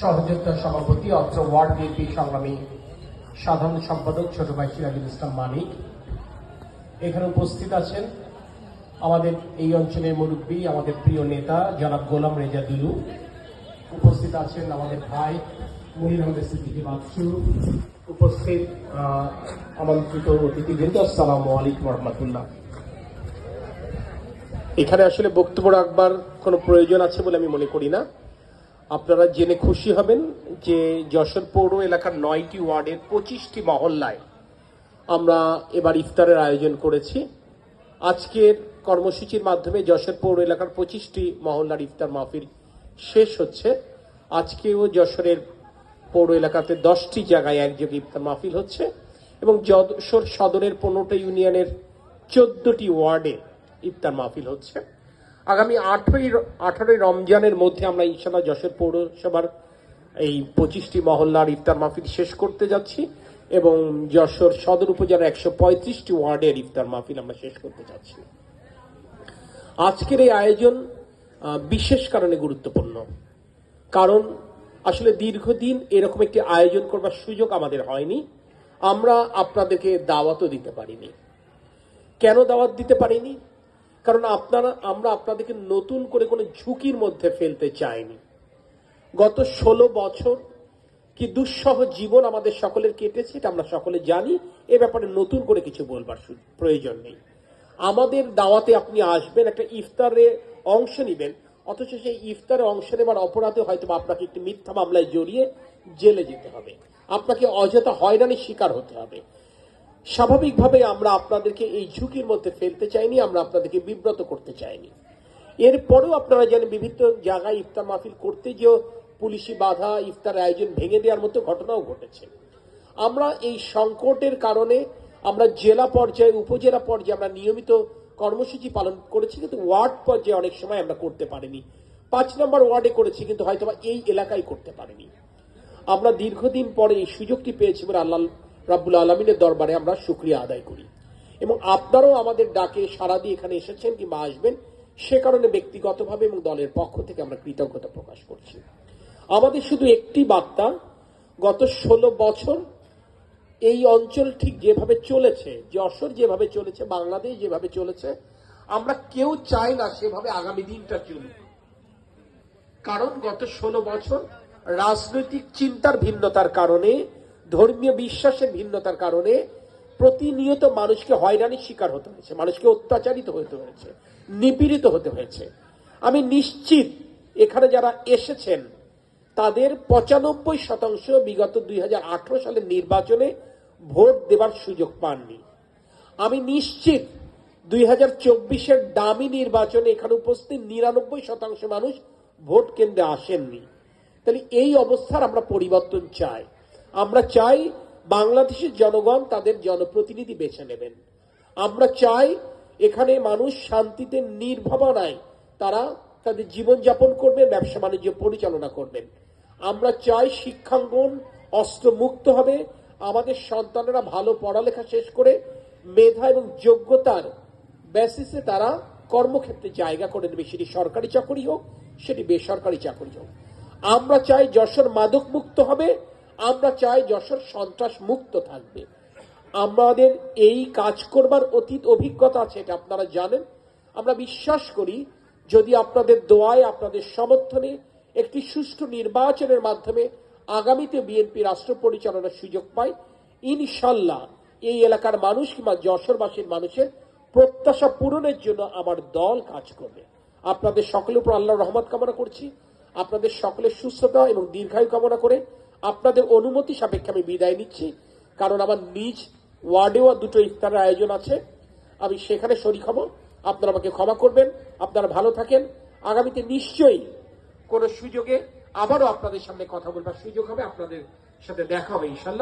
সহযোদ্ধ সভাপতি, অত্র word BNP সংগ্রামী সাধারণ সম্পাদক ছোট ভাই সিরাজুল ইসলাম মানিক। এখানে উপস্থিত আছেন আমাদের এই অঞ্চলের মুরব্বী, আমাদের প্রিয় নেতা জনাব গোলাম রেজা দিলু। উপস্থিত আছেন আমাদের ভাই মহির আহমেদ সিদ্দিকি বাদশু। উপস্থিত আমন্ত্রিত অতিথিবৃন্দ, আসসালামু আলাইকুম রহমতুল্লাহ। এখানে আসলে বক্তব্য রাখবার কোনো প্রয়োজন আছে বলে আমি মনে করি না। আপনারা জেনে খুশি হবেন যে যশোর পৌর এলাকার নয়টি ওয়ার্ডের পঁচিশটি মহল্লায় আমরা এবার ইফতারের আয়োজন করেছি। আজকের কর্মসূচির মাধ্যমে যশোর পৌর এলাকার পঁচিশটি মহল্লার ইফতার মাহফিল শেষ হচ্ছে। আজকেও যশোরের পৌর এলাকাতে দশটি জায়গায় একযোগে ইফতার মাহফিল হচ্ছে এবং যশোর সদরের পনেরোটা ইউনিয়নের চোদ্দটি ওয়ার্ডে ইফতার মাহফিল হচ্ছে। আগামী আঠেরোই আঠারোই রমজানের মধ্যে আমরা ইনশাল্লাহ যশোর পৌরসভার এই পঁচিশটি মহল্লার ইফতার মাহফিল শেষ করতে যাচ্ছি এবং যশোর সদর উপজেলার একশো পঁয়ত্রিশটি ওয়ার্ডের ইফতার মাহফিল আমরা শেষ করতে যাচ্ছি। আজকের এই আয়োজন বিশেষ কারণে গুরুত্বপূর্ণ। কারণ আসলে দীর্ঘদিন এরকম একটি আয়োজন করবার সুযোগ আমাদের হয়নি। আমরা আপনাদেরকে দাওয়াতও দিতে পারিনি। কেন দাওয়াত দিতে পারিনি? কারণ আপনারা, আমরা আপনাদেরকে নতুন করে কোনো ঝুঁকির মধ্যে ফেলতে চাইনি। গত ষোলো বছর কি দুঃসহ জীবন আমাদের সকলের কেটেছে, এটা আমরা সকলে জানি। এ ব্যাপারে নতুন করে কিছু বলবার প্রয়োজন নেই। আমাদের দাওয়াতে আপনি আসবেন, একটা ইফতারে অংশ নেবেন, অথচ সেই ইফতারে অংশ নেবার অপরাধে হয়তো আপনাকে একটি মিথ্যা মামলায় জড়িয়ে জেলে যেতে হবে। আপনাকে অযথা হয়রানির শিকার হতে হবে। স্বাভাবিকভাবে আমরা আপনাদেরকে এই ঝুঁকির মধ্যে ফেলতে চাইনি, আমরা আপনাদেরকে বিব্রত করতে চাইনি। এরপরেও আপনারা জানেন, বিভিন্ন জায়গায় ইফতার মাহফিল করতে যেও পুলিশি বাধা, ইফতার আয়োজন ভেঙে দেওয়ার মতো ঘটনাও ঘটেছে। আমরা এই সংকটের কারণে আমরা জেলা পর্যায়ে, উপজেলা পর্যায়ে আমরা নিয়মিত কর্মসূচি পালন করেছি, কিন্তু ওয়ার্ড পর্যায়ে অনেক সময় আমরা করতে পারিনি। পাঁচ নম্বর ওয়ার্ডে করেছি, কিন্তু হয়তোবা এই এলাকায় করতে পারিনি। আমরা দীর্ঘদিন পরে এই সুযোগটি পেয়েছি বলে আল্লাহ রাব্বুল আলমিনের দরবারে আমরা সুক্রিয়া আদায় করি। এবং আপনারাও আমাদের ডাকে সারা দিয়ে এখানে এসেছেন কিংবা আসবেন, সে কারণে ব্যক্তিগতভাবে এবং দলের পক্ষ থেকে আমরা কৃতজ্ঞতা প্রকাশ করছি। আমাদের শুধু একটি বার্তা, গত ষোলো বছর এই অঞ্চল ঠিক যেভাবে চলেছে যশোর যেভাবে চলেছে, বাংলাদেশ যেভাবে চলেছে, আমরা কেউ চাই না সেভাবে আগামী দিনটা চলুক। কারণ গত ষোলো বছর রাজনৈতিক চিন্তার ভিন্নতার কারণে ধর্মীয় বিশ্বাসের ভিন্নতার কারণে প্রতিনিয়ত মানুষকে হয়রানির শিকার হতে হয়েছে, মানুষকে অত্যাচারিত হতে হয়েছে, নিপীড়িত হতে হয়েছে। আমি নিশ্চিত এখানে যারা এসেছেন, তাদের পঁচানব্বই শতাংশ বিগত দুই হাজার আঠেরো সালের নির্বাচনে ভোট দেবার সুযোগ পাননি। আমি নিশ্চিত দুই হাজার চব্বিশের দামি নির্বাচনে এখানে উপস্থিত নিরানব্বই শতাংশ মানুষ ভোট কেন্দ্রে আসেননি। তাহলে এই অবস্থার আমরা পরিবর্তন চাই। আমরা চাই বাংলাদেশের জনগণ তাদের জনপ্রতিনিধি বেছে নেবেন। আমরা চাই এখানে মানুষ শান্তিতে নির্ভাবনায় তারা তাদের জীবনযাপন করবেন, ব্যবসা বাণিজ্য পরিচালনা করবেন। আমরা চাই শিক্ষাঙ্গন অস্ত্রমুক্ত হবে। আমাদের সন্তানেরা ভালো পড়ালেখা শেষ করে মেধা এবং যোগ্যতার বেসিসে তারা কর্মক্ষেত্রে জায়গা করে নেবে। সেটি সরকারি চাকরি হোক, সেটি বেসরকারি চাকরি হোক। আমরা চাই যশোর মাদক মুক্ত হবে। আমরা চাই যশোর সন্ত্রাস মুক্ত থাকবে। আমাদের এই কাজ করবার অতীত অভিজ্ঞতা আছে, এটা আপনারা জানেন। আমরা বিশ্বাস করি, যদি আপনাদের দোয়ায়, আপনাদের সমর্থনে একটি সুষ্ঠু নির্বাচনের মাধ্যমে আগামীতে বিএনপি রাষ্ট্র পরিচালনার সুযোগ পায়, ইনশাল্লাহ এই এলাকার মানুষ কিংবা যশোরবাসীর মানুষের প্রত্যাশা পূরণের জন্য আমার দল কাজ করবে। আপনাদের সকলের উপর আল্লাহ রহমত কামনা করছি। আপনাদের সকলের সুস্থতা এবং দীর্ঘায়ু কামনা করে আপনাদের অনুমতি সাপেক্ষে আমি বিদায় নিচ্ছি। কারণ আমার নিজ ওয়ার্ডেও দুটো ইফতারের আয়োজন আছে। আমি সেখানে শরিক হব। আপনারা আমাকে ক্ষমা করবেন। আপনারা ভালো থাকেন। আগামীতে নিশ্চয়ই কোনো সুযোগে আবারও আপনাদের সামনে কথা বলবার সুযোগ হবে। আপনাদের সাথে দেখা হবে, ইনশাল্লাহ।